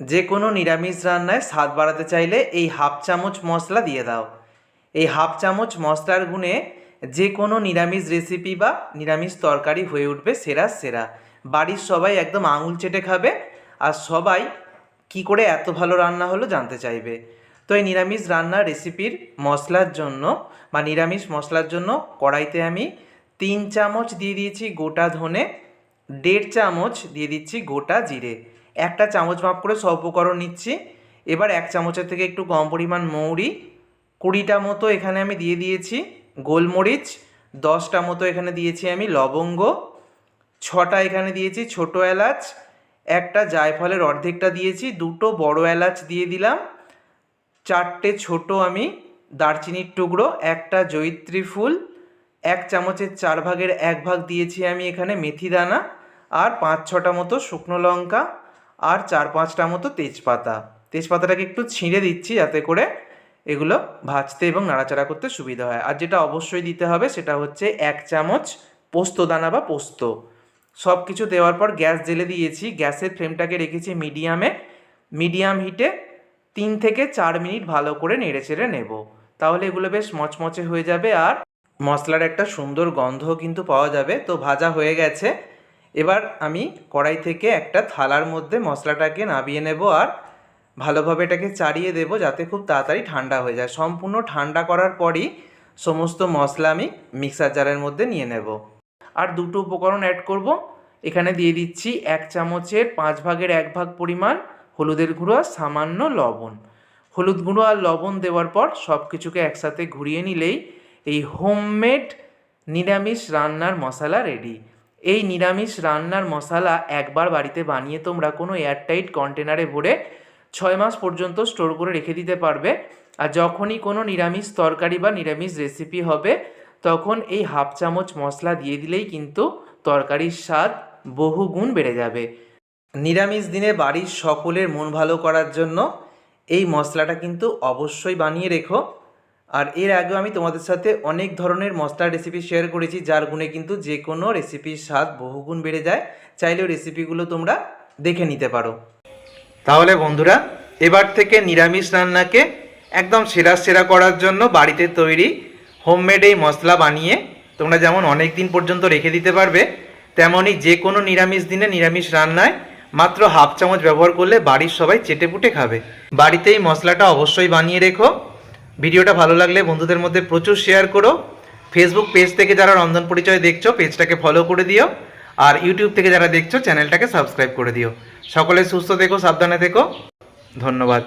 যে কোনো নিরামিষ রান্নায় স্বাদ বাড়াতে চাইলে এই হাফ চামচ মশলা দিয়ে দাও। এই হাফ চামচ মশলার গুণে যে কোনো নিরামিষ রেসিপি বা নিরামিষ তরকারি হয়ে উঠবে সেরা সেরা। বাড়ির সবাই একদম আঙুল চেটে খাবে আর সবাই কি করে এত ভালো রান্না হলো জানতে চাইবে। তো এই নিরামিষ রান্নার রেসিপির মশলার জন্য বা নিরামিষ মশলার জন্য কড়াইতে আমি তিন চামচ দিয়ে দিয়েছি গোটা ধনে, দেড় চামচ দিয়ে দিচ্ছি গোটা জিরে। একটা চামচ মাপ করে সব উপকরণ নিচ্ছি। এবার এক চামচের থেকে একটু কম পরিমাণ মৌরি, কুড়িটা মতো এখানে আমি দিয়ে দিয়েছি গোলমরিচ, দশটা মতো এখানে দিয়েছি আমি লবঙ্গ, ছটা এখানে দিয়েছি ছোটো এলাচ, একটা জায়ফলের অর্ধেকটা দিয়েছি, দুটো বড় এলাচ দিয়ে দিলাম, চারটে ছোট আমি দারচিনির টুকরো, একটা জয়িত্রী ফুল, এক চামচের চার ভাগের এক ভাগ দিয়েছি আমি এখানে মেথি দানা, আর পাঁচ ছটা মতো শুকনো লঙ্কা আর চার পাঁচটা মতো তেজপাতা। তেজপাতাটাকে একটু ছিঁড়ে দিচ্ছি যাতে করে এগুলো ভাজতে এবং নাড়াচাড়া করতে সুবিধা হয়। আর যেটা অবশ্যই দিতে হবে সেটা হচ্ছে এক চামচ পোস্ত দানা বা পোস্ত। সব কিছু দেওয়ার পর গ্যাস জেলে দিয়েছি। গ্যাসের ফ্লেমটাকে রেখেছি মিডিয়ামে। মিডিয়াম হিটে তিন থেকে চার মিনিট ভালো করে নেড়ে চেড়ে নেব। তাহলে এগুলো বেশ মচমচে হয়ে যাবে আর মশলার একটা সুন্দর গন্ধ কিন্তু পাওয়া যাবে। তো ভাজা হয়ে গেছে। এবার আমি কড়াই থেকে একটা থালার মধ্যে মশলাটাকে নাবিয়ে নেব আর ভালোভাবে এটাকে চাড়িয়ে দেবো যাতে খুব তাড়াতাড়ি ঠান্ডা হয়ে যায়। সম্পূর্ণ ঠান্ডা করার পরই সমস্ত মশলা আমি মিক্সার জারের মধ্যে নিয়ে নেব। আর দুটো উপকরণ অ্যাড করব। এখানে দিয়ে দিচ্ছি এক চামচের পাঁচ ভাগের এক ভাগ পরিমাণ হলুদের গুঁড়ো আর সামান্য লবণ। হলুদ গুঁড়ো আর লবণ দেওয়ার পর সব কিছুকে একসাথে ঘুরিয়ে নিলেই এই হোমমেড নিরামিষ রান্নার মশলা রেডি এই নিরামিষ রান্নার মশলা একবার বাড়িতে বানিয়ে তোমরা কোনো এয়ারটাইট কন্টেনারে ভরে ছয় মাস পর্যন্ত স্টোর করে রেখে দিতে পারবে। আর যখনই কোনো নিরামিষ তরকারি বা নিরামিষ রেসিপি হবে, তখন এই হাফ চামচ মশলা দিয়ে দিলেই কিন্তু তরকারির স্বাদ বহুগুণ বেড়ে যাবে। নিরামিষ দিনে বাড়ির সকলের মন ভালো করার জন্য এই মশলাটা কিন্তু অবশ্যই বানিয়ে রেখো। আর এর আগেও আমি তোমাদের সাথে অনেক ধরনের মশলার রেসিপি শেয়ার করেছি, যার গুণে কিন্তু যে কোনো রেসিপির স্বাদ বহুগুণ বেড়ে যায়। চাইলেও রেসিপিগুলো তোমরা দেখে নিতে পারো। তাহলে বন্ধুরা, এবার থেকে নিরামিষ রান্নাকে একদম সেরা সেরা করার জন্য বাড়িতে তৈরি হোমমেড এই মশলা বানিয়ে তোমরা যেমন অনেক দিন পর্যন্ত রেখে দিতে পারবে তেমনই যে কোনো নিরামিষ দিনে নিরামিষ রান্নায় মাত্র হাফ চামচ ব্যবহার করলে বাড়ির সবাই চেটে পুটে খাবে। বাড়িতে এই মশলাটা অবশ্যই বানিয়ে রেখো। ভিডিওটা ভালো লাগলে বন্ধুদের মধ্যে প্রচুর শেয়ার করো। ফেসবুক পেজ থেকে যারা রন্ধন পরিচয় দেখছ পেজটাকে ফলো করে দিও। আর ইউটিউব থেকে যারা দেখছ চ্যানেলটাকে সাবস্ক্রাইব করে দিও। সকলে সুস্থ থেকো, সাবধানে থেকো। ধন্যবাদ।